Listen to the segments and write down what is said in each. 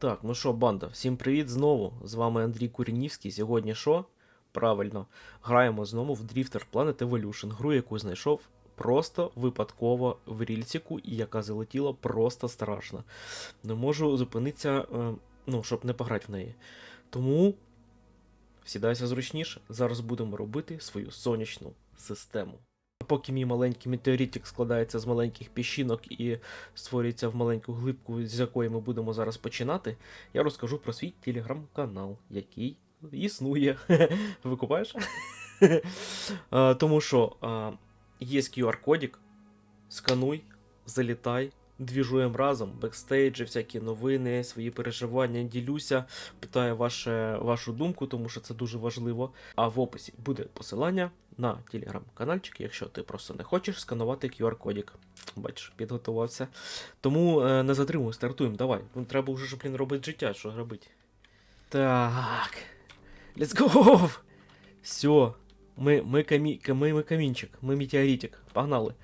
Так, ну що, банда, всім привіт знову. З вами Андрій Курінівський. Сьогодні що? Правильно, граємо знову в Drifter Planet Evolution, гру, яку знайшов просто випадково в рільціку, і яка залетіла просто страшно. Не можу зупинитися, е, ну, щоб не пограти в неї. Тому сідайся зручніше. Зараз будемо робити свою сонячну систему. Поки мій маленький метеоритик складається з маленьких піщинок і створюється в маленьку глибку, з якої ми будемо зараз починати, я розкажу про свій телеграм-канал, який існує. Викупаєш? Тому що є QR-кодік, скануй, залітай, двіжуємо разом, бекстейджі, всякі новини, свої переживання, ділюся, питаю ваше, вашу думку, тому що це дуже важливо. А в описі буде посилання на телеграм-канальчик, якщо ти просто не хочеш сканувати QR-кодик. Бачиш, підготувався. Тому е, не затримуй, стартуємо, давай. Ну, треба вже блін, робити життя, що робити. Так. Let's go! Все. Ми, ми, камі, ми, ми камінчик, ми метеоритик. Погнали.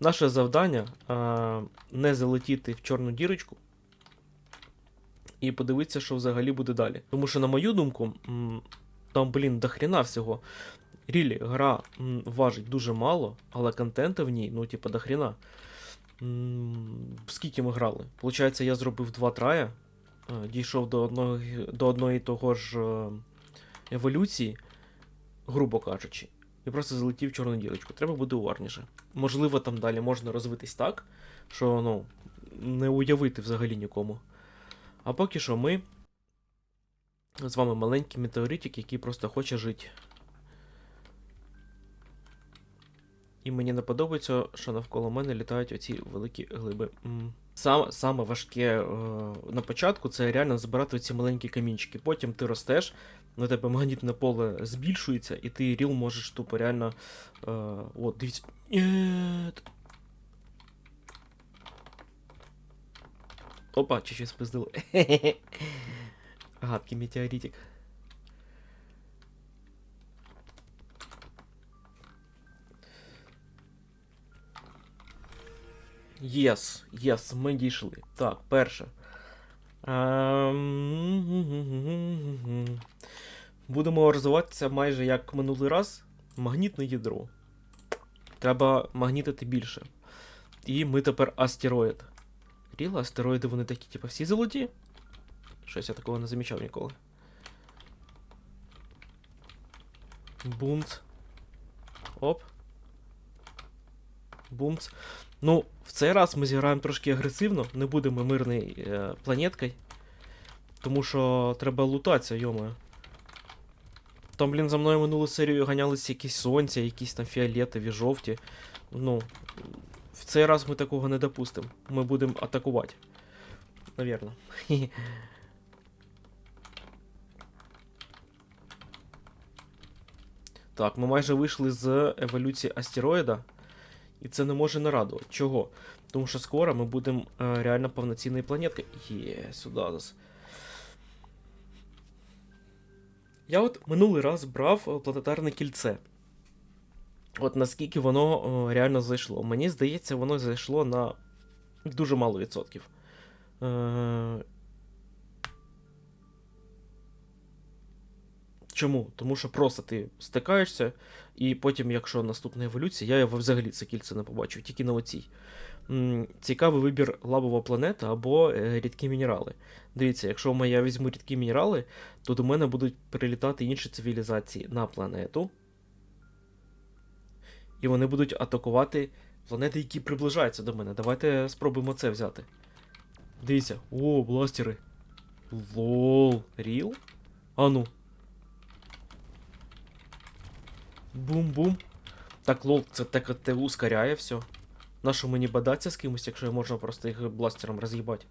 Наше завдання а, не залетіти в чорну дірочку і подивитися, що взагалі буде далі. Тому що, на мою думку, там, блін, до хрена всього. Рілі, гра важить дуже мало, але контенту в ній, ну, типа, до хрена. М, Скільки ми грали? Получається, я зробив два трая, е, дійшов до одного, до одної того ж е, еволюції, грубо кажучи, і просто залетів в чорну дірочку. Треба буде уважніше. Можливо, там далі можна розвитись так, що ну, не уявити взагалі нікому. А поки що ми з вами маленький метеоритик, який просто хоче жити. І мені не подобається, що навколо мене літають оці великі глиби. Сам, саме важке е, на початку це реально збирати ці маленькі камінчики. Потім ти ростеш, на тебе магнітне поле збільшується, і ти ріл можеш тупо реально. Е, от, дивіться. Опа, чи щось спиздило. Гадкий метеоритик. Єс, єс, ми дійшли. Так, перше. Ем, Будемо розвиватися майже як минулий раз. Магнітне ядро. Треба магнітити більше. І ми тепер астероїд. Ріла, астероїди вони такі, типу, всі золоті? Щось я такого не замічав ніколи. Бумц. Оп. Бумц. Ну, в цей раз ми зіграємо трошки агресивно, не будемо мирною е, планеткою. Тому що треба лутатися, йомою. Там, блін, за мною минулу серію ганялися якісь сонця, якісь там фіолетові, жовті. Ну, в цей раз ми такого не допустимо. Ми будемо атакувати. Навірно. Так, ми майже вийшли з еволюції астероїда. І це не може не радувати. Чого? Тому що скоро ми будемо е, реально повноцінною планеткою. Є, сюди. Я от минулий раз брав е, планетарне кільце. От наскільки воно е, реально зайшло. Мені здається, воно зайшло на дуже мало відсотків. Чому? Тому що просто ти стикаєшся, і потім, якщо наступна еволюція, я взагалі це кільце не побачив, тільки на оцій. Цікавий вибір лавова планета або е, рідкі мінерали. Дивіться, якщо я візьму рідкі мінерали, то до мене будуть прилітати інші цивілізації на планету. І вони будуть атакувати планети, які приближаються до мене. Давайте спробуємо це взяти. Дивіться, о, бластери. Лол, ріл? А ну. Бум-бум. Так, лол, це так те ускоряє все. Нащо мені бадатися з кимось, якщо можна просто їх бластером роз'їбати?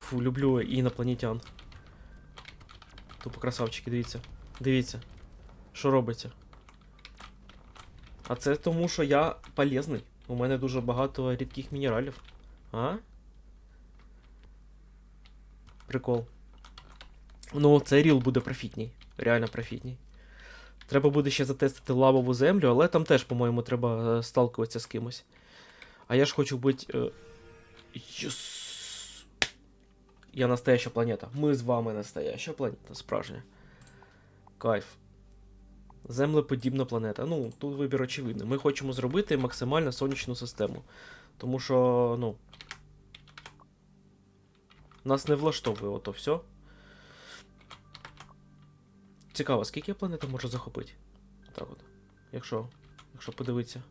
Фу, люблю інопланетян. Тупо красавчики, дивіться. Дивіться. Що робиться? А це тому, що я полезний. У мене дуже багато рідких мінералів. А? Прикол. Ну, цей ріл буде профітній. Реально профітній. Треба буде ще затестити лавову землю, але там теж, по-моєму, треба е, сталкуватися з кимось. А я ж хочу бути. Е... Я настояща планета. Ми з вами настояща планета, справжня. Кайф. Землеподібна планета. Ну, тут вибір очевидний. Ми хочемо зробити максимально сонячну систему. Тому що, ну. Нас не влаштовує ото все. Цікаво, скільки я планета можу захопити? Так от. Якщо. Якщо подивитися.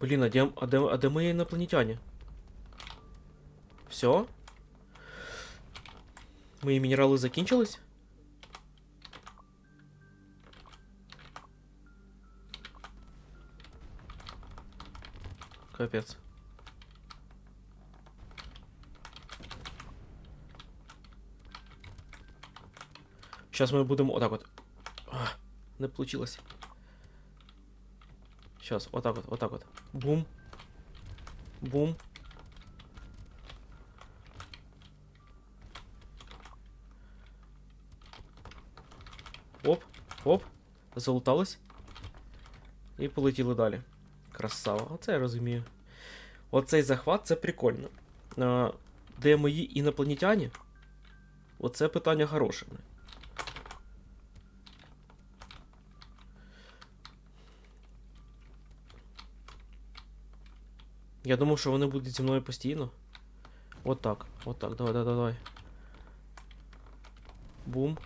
Блін, а де, а де, а де мої інопланетяне? Все? Мої мінерали закінчились? Капець. Сейчас мы будем вот так вот. А, не получилось. Сейчас, вот так вот, вот так вот. Бум. Бум. Оп, оп. Залутались. І полетіли далі. Красава. Оце я розумію. Оцей захват це прикольно. Де мої інопланетяні? Оце питання хороше. Я думав, що вони будуть зі мною постійно. От так, от так, давай, давай, давай. Бум.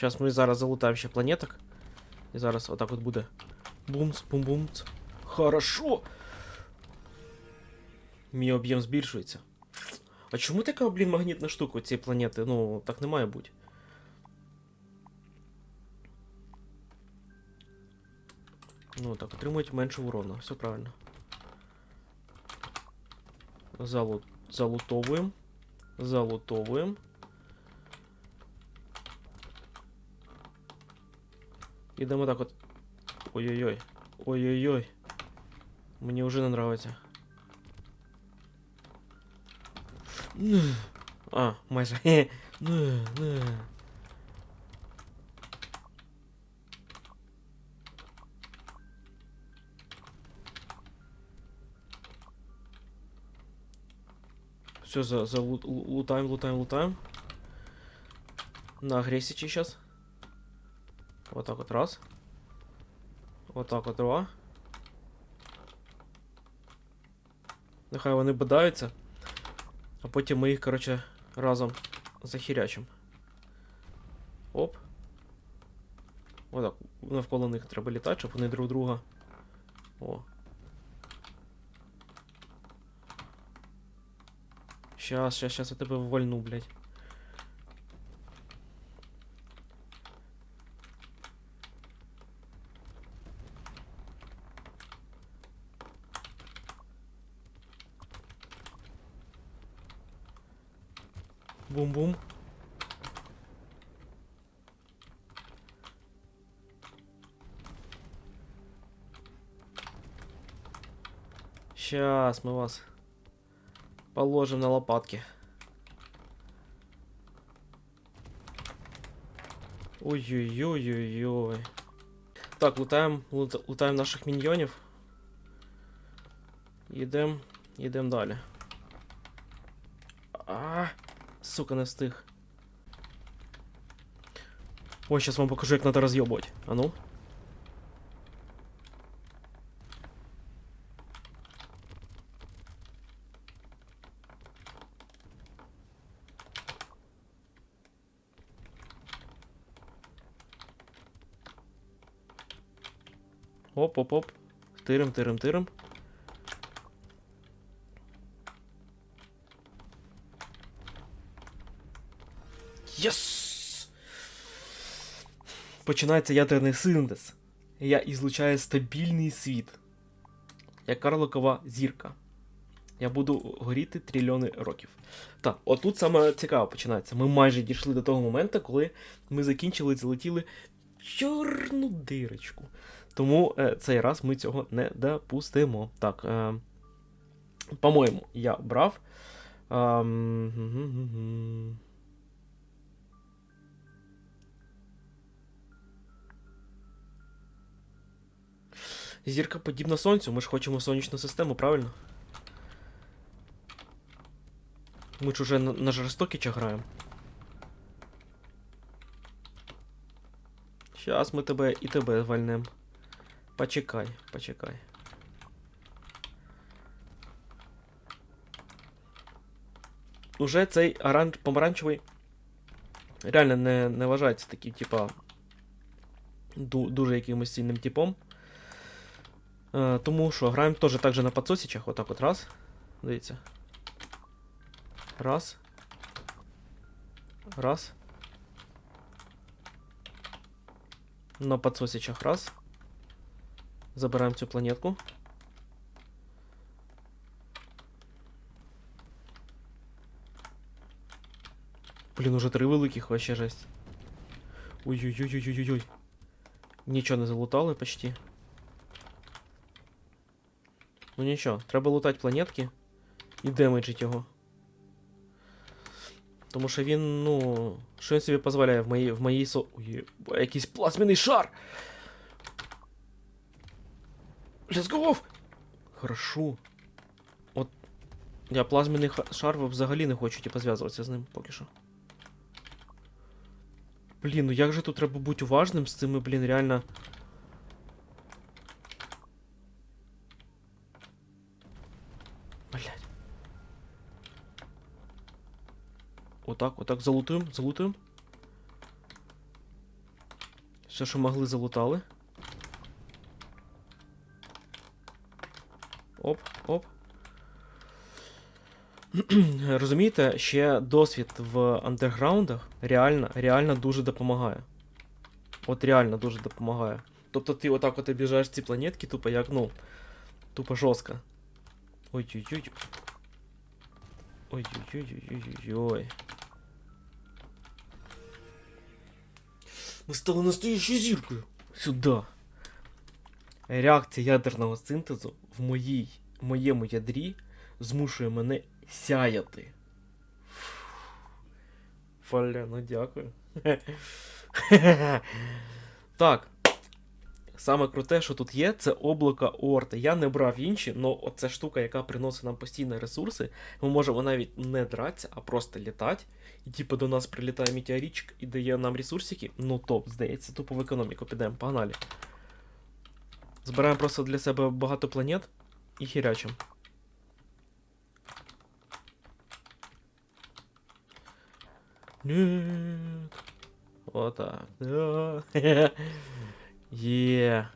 Зараз ми зараз залутаємо ще планеток. І зараз отак от буде. Бумц, бум-бумц. Хорошо! Мій об'єм збільшується. А чому така, блін, магнітна штука у цієї планети? Ну, так не має бути. Ну так, отримують менше урона, все правильно. Залу... Залутовуємо. Залутовуємо. Ідемо так от. Ой-ой-ой. Ой-ой-ой. Мені вже не нравиться. А, майже. Все, за, за лут, лу- лутаем, лутаем, лутаем. На агрессии сейчас. Вот так вот раз. Вот так от два. Нехай вони бодаються. А потім ми їх, коротше, разом захірячим. Оп. Отак. Навколо них треба літати, щоб вони друг друга. О. Щас, щас, щас я тебе ввольну, блядь. Бум-бум. Сейчас мы вас положим на лопатки. Ой-ой-ой-ой-ой. Так, лутаем, лут- лутаем наших міньйонів. Їдем, їдем далі. сука, не встиг. Ой, сейчас вам покажу, як надо роз'єбувати. А ну. Оп-оп-оп. Тирим, Єс! Починається ядерний синтез. Я ізлучаю стабільний світ. Як карликова зірка. Я буду горіти трильйони років. Так, отут саме цікаво починається. Ми майже дійшли до того моменту, коли ми закінчили і залетіли чорну дирочку. Тому е, цей раз ми цього не допустимо. Так. Е, по-моєму, я брав. Ем, Зірка подібна сонцю, ми ж хочемо сонячну систему, правильно? Ми ж уже на, на жорстокіча граємо. Щас ми тебе і тебе вальнем. Почекай, почекай. Уже цей оранж помаранчевий реально не, не вважається таким, типа, ду, дуже якимось сильним типом. Е, тому що граємо теж так же на подсосічах, отак от раз. Дивіться. Раз. Раз. На подсосічах раз. Забираємо цю планетку. Блін, уже три великих вообще жесть. Ой-ой-ой-ой-ой-ой. Нічого не залутали почти. Ну нічого, треба лутати планетки і демеджить його. Тому що він, ну. Що він собі дозволяє в моїй в моїй со. Ой, якийсь плазменний шар! Let's go! Хорошо. От. Я плазменний шар взагалі не хочу, типу, зв'язуватися з ним поки що. Блін, ну як же тут треба бути уважним з цими, блін, реально. Блять. Отак, отак, залутуємо, залутуємо. Все, що могли, залутали. Оп, оп. Розумієте, ще досвід в андерграундах реально, реально дуже допомагає. От реально дуже допомагає. Тобто ти отак от обіжаєш ці планетки, тупо як, ну, тупо жорстко. Ой-ой-ой. Ой-ой-ой-ой-ой-ой. Ми стали настоящою зіркою. Сюда. Реакція ядерного синтезу в моїй, моєму ядрі змушує мене сяяти. Фаля, ну дякую. так. Саме круте, що тут є, це облака Орти. Я не брав інші, але оця штука, яка приносить нам постійні ресурси, ми можемо навіть не дратися, а просто літати. І типу до нас прилітає метеоричок і дає нам ресурсики. Ну топ, здається, тупо в економіку підемо, погнали. Збираємо просто для себе багато планет і хірячим. Нет. Вот так. Є.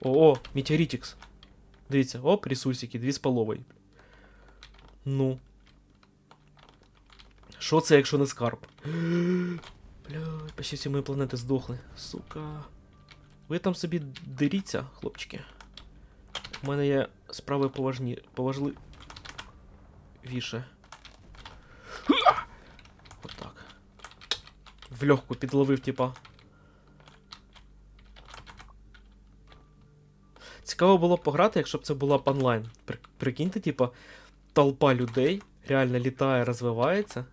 О, метеоритикс. Дивіться, оп, ресурсики, дві з половою. Ну. Що це, якщо не скарб? Бля, почти всі мої планети здохли. Сука. Ви там собі деріться, хлопчики. У мене є справи поважні. поважливіше. Отак. В легку підловив, типа. Цікаво було б пограти, якщо б це була б онлайн. При- Прикиньте, типа, толпа людей реально літає, розвивається.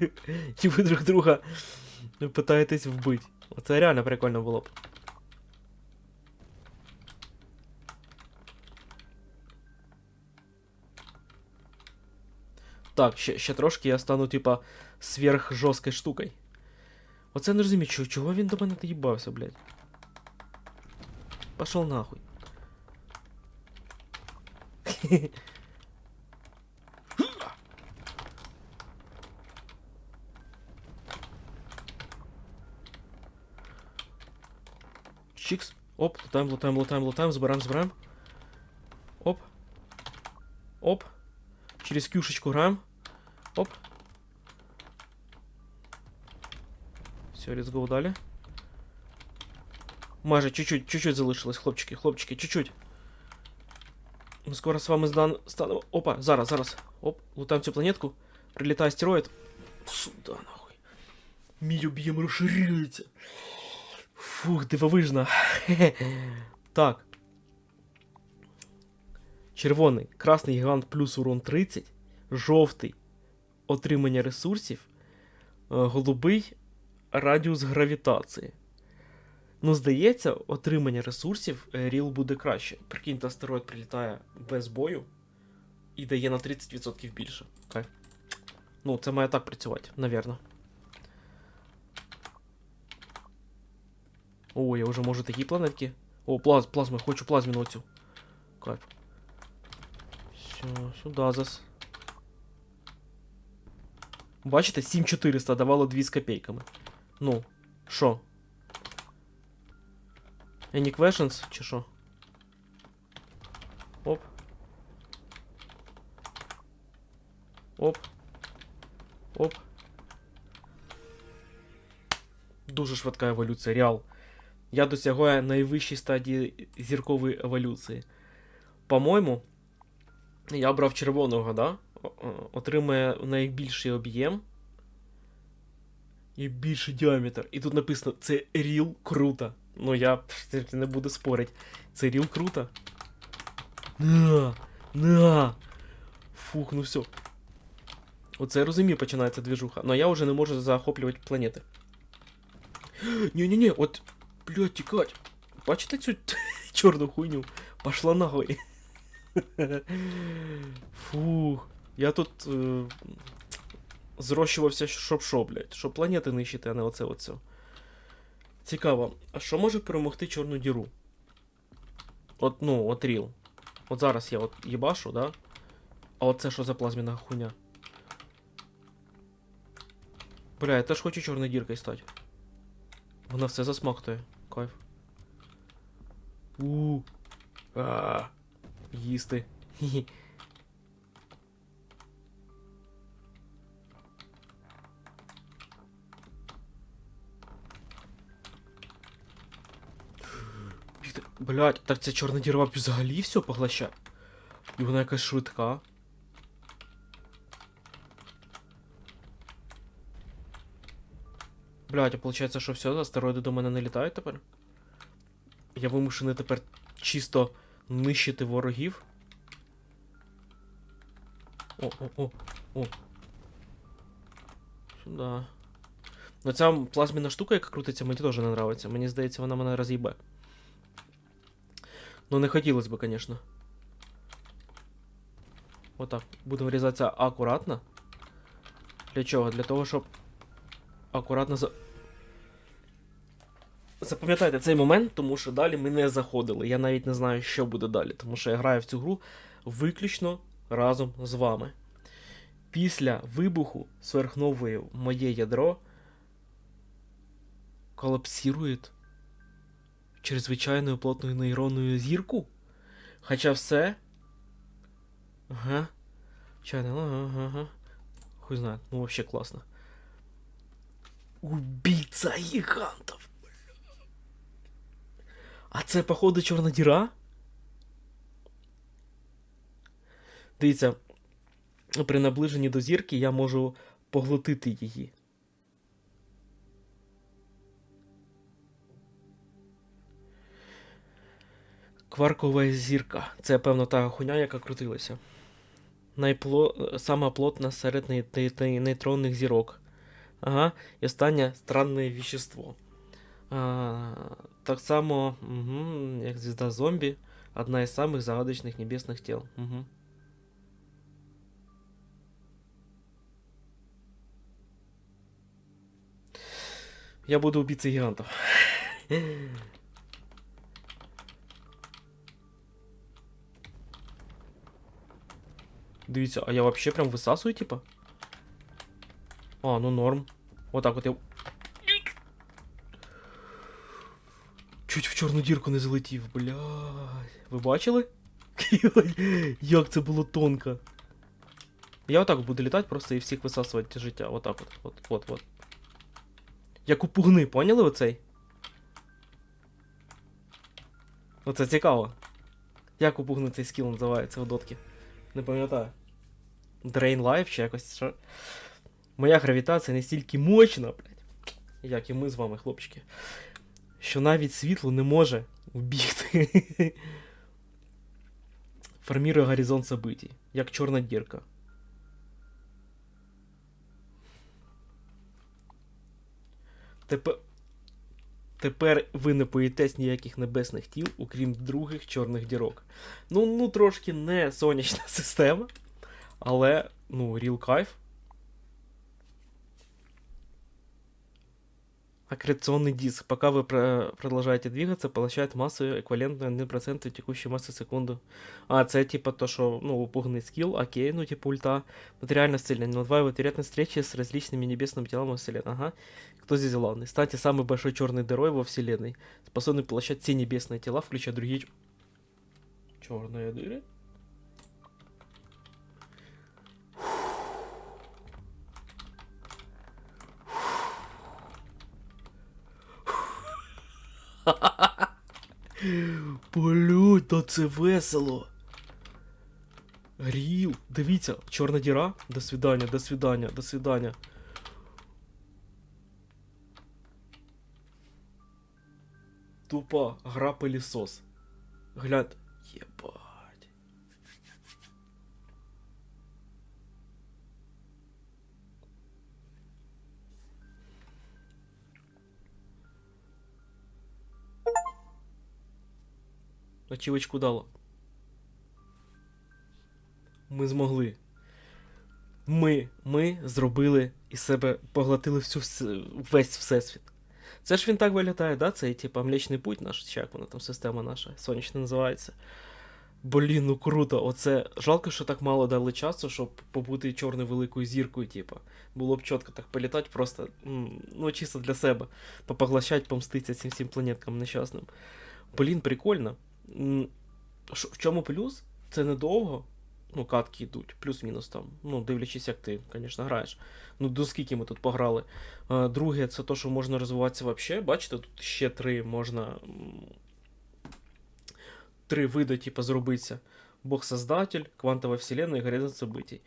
І ви друг друга питаєтесь вбити. Оце реально прикольно було б. Так, ще, ще трошки я стану, типа, сверхжорсткою штукою. Оце не розумію, чого, чого він до мене доїбався, блядь. Пошел нахуй. Чикс. Оп, лутаем, лутаем, лутаем, лутаем, забираем, забираем. Оп. Оп. Через кюшечку граем. Оп. Все, let's go далі. Майже чуть-чуть, чуть-чуть залишилось, хлопчики, хлопчики, чуть-чуть. Ми скоро з вами здан... станемо. Опа, зараз, зараз. Оп, лутаємо цю планетку. Прилітає астероїд. Сюда, нахуй. Мій об'єм розширюється. Фу. Фух, дивовижно. Так. Червоний. Красний гігант плюс урон 30. Жовтий. Отримання ресурсів. е, Голубий радіус гравітації. Ну, здається, отримання ресурсів е, Ріл буде краще. Прикиньте, астероїд прилітає без бою і дає на 30% більше. Кайф. Ну, це має так працювати, навірно. О, я вже можу такі планетки. О, плаз, плазма, хочу плазміну оцю. Кайф. Все, сюди зас. Бачите, 7400 давало 2 з копійками. Ну, що? Any questions, чи що? Оп. Оп. Оп. Дуже швидка еволюція, реал. Я досягаю найвищій стадії зіркової еволюції. По-моєму, я обрав червоного, да? О- о- Отримує найбільший об'єм і більший діаметр. І тут написано: це ріл круто. Ну я не буду спорити. Це ріл круто. На! На! Фух, ну все. Оце я розумію, починається двіжуха. Но я вже не можу захоплювати планети. Ні-ні-ні, от, блядь, тікать. Бачите цю чорну хуйню? Пошла нахуй. Фух. Я тут е, зрощувався, щоб що, блядь, щоб планети нищити, а не оце оце. Цікаво, а що може перемогти чорну діру? От, ну, от ріл. От зараз я от їбашу, да? А оце що за плазміна хуйня? Бля, я теж хочу чорною діркою стати. Вона все засмактує. Кайф. У. А. Їсти. Блядь, так ця чорна дірва взагалі все поглощає. І вона якась швидка. Блядь, а получается, що все, астероїди до мене не літають тепер? Я вимушений тепер чисто нищити ворогів. О, о, о, о. Сюда. Ну ця плазміна штука, яка крутиться, мені теж не нравиться. Мені здається, вона мене роз'їбе. Ну не хотілося б, звісно. Отак. Будемо різатися акуратно. Для чого? Для того, щоб акуратно за. Запам'ятайте цей момент, тому що далі ми не заходили. Я навіть не знаю, що буде далі, тому що я граю в цю гру виключно разом з вами. Після вибуху сверхнової моє ядро колапсирує чрезвичайною плотною нейронною зірку. Хоча все. Ага. Чайно, ага, ага. Хуй знає, ну вообще класно. Убийца гигантов. А це, походу, чорна діра? Дивіться, при наближенні до зірки я можу поглотити її. Кваркова зірка. Це, певно, та хуйня, яка крутилася. Найпло... Сама плотна серед ней- ней- ней- нейтронних зірок. Ага, і останнє странне вещество. А, так само, угу, як звізда зомбі, одна із самих загадочних небесних тіл. Угу. Я буду убийцей гигантов. Дивіться, а я вообще прям висасую, типа? А, ну норм. Отак от я. Чуть в чорну дірку не залетів, блядь. Ви бачили? Як це було тонко. Я отак буду літати просто і всіх висасувати життя. Отак от. От, от, от. Як у пугни, поняли оцей? Оце цікаво. Як у пугни цей скіл називається у дотки? Не пам'ятаю. Drain Life чи якось що. Моя гравітація настільки мощна, блядь. Як і ми з вами, хлопчики. Що навіть світло не може вбігти. Формірує горизонт событий, як чорна дірка. Тепер, тепер ви не боїтесь ніяких небесних тіл, окрім других чорних дірок. Ну, ну трошки не сонячна система, але, ну, real кайф. Аккреционный диск. Пока вы про- продолжаете двигаться, получает массу эквивалентную 1% текущей массы в секунду. А, це типа то, що, ну, пуганий скилл, окей, ну, типа ульта. Материальное исцеление. Надваивает вероятность встречи с различными небесными телами во вселенной. Ага. Кто здесь главный? Станьте самой большой черной дырой во вселенной, способный поглощать все небесные тела, включая другие... Черные дыры? Та це весело. Ріл, дивіться, чорна діра. До свідання, до свідання, до свидання. Тупа гра пилісос. Глянь. Єбать. Ачівочку дало. Ми змогли. Ми, ми зробили із себе поглотили всю весь всесвіт. Це ж він так виглядає, да? Цей, типа, Млечний Путь наш, чи як вона там система наша, сонячна називається. Блін, ну круто. Оце жалко, що так мало дали часу, щоб побути чорною великою зіркою, типа. Було б чітко так політати, просто, ну, чисто для себе. Попоглощать, помститися цим всім планеткам нещасним. Блін, прикольно. В чому плюс? Це недовго. Ну, катки йдуть, плюс-мінус там. Ну, дивлячись, як ти, звісно, граєш. Ну, до скільки ми тут пограли. Е, Друге, це то, що можна розвиватися взагалі. Бачите, тут ще три можна. Три види, типу, зробитися. Бог-создатель, квантова вселенна і горизонт событий.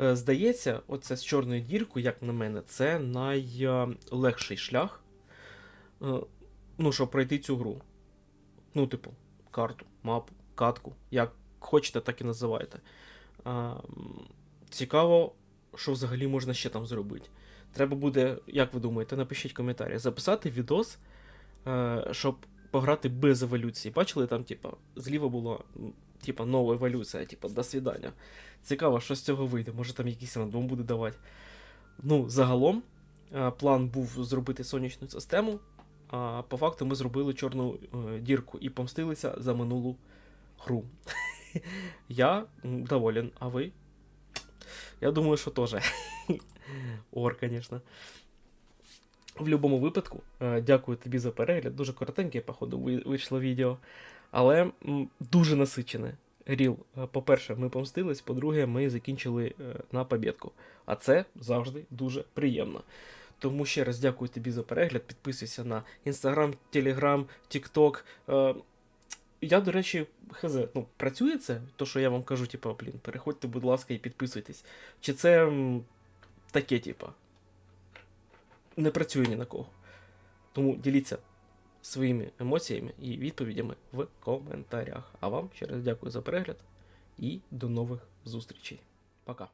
Е, Здається, оце з чорною діркою, як на мене, це найлегший шлях. е, Ну, щоб пройти цю гру. Ну, типу, карту, мапу, катку, як хочете, так і називайте. А, цікаво, що взагалі можна ще там зробити. Треба буде, як ви думаєте, напишіть коментарі, записати відос, е, щоб пограти без еволюції. Бачили, там, типа, зліва була типа, нова еволюція, типа, до свидання. Цікаво, що з цього вийде. Може там якийсь рандом буде давати. Ну, загалом, е, план був зробити сонячну систему. А по факту ми зробили чорну е, дірку і помстилися за минулу гру. Я доволен, а ви? Я думаю, що теж. Ор, звісно. В будь-якому випадку, е, дякую тобі за перегляд. Дуже коротеньке, походу, ви- вийшло відео. Але дуже насичене. Ріл, е, по-перше, ми помстились, по-друге, ми закінчили на побєдку. А це завжди дуже приємно. Тому ще раз дякую тобі за перегляд. Підписуйся на Telegram, TikTok. Е, я, до речі, хз, ну, працює це, то, що я вам кажу, типа, блін, переходьте, будь ласка, і підписуйтесь. Чи це таке, типа, не працює ні на кого. Тому діліться своїми емоціями і відповідями в коментарях. А вам ще раз дякую за перегляд і до нових зустрічей. Пока.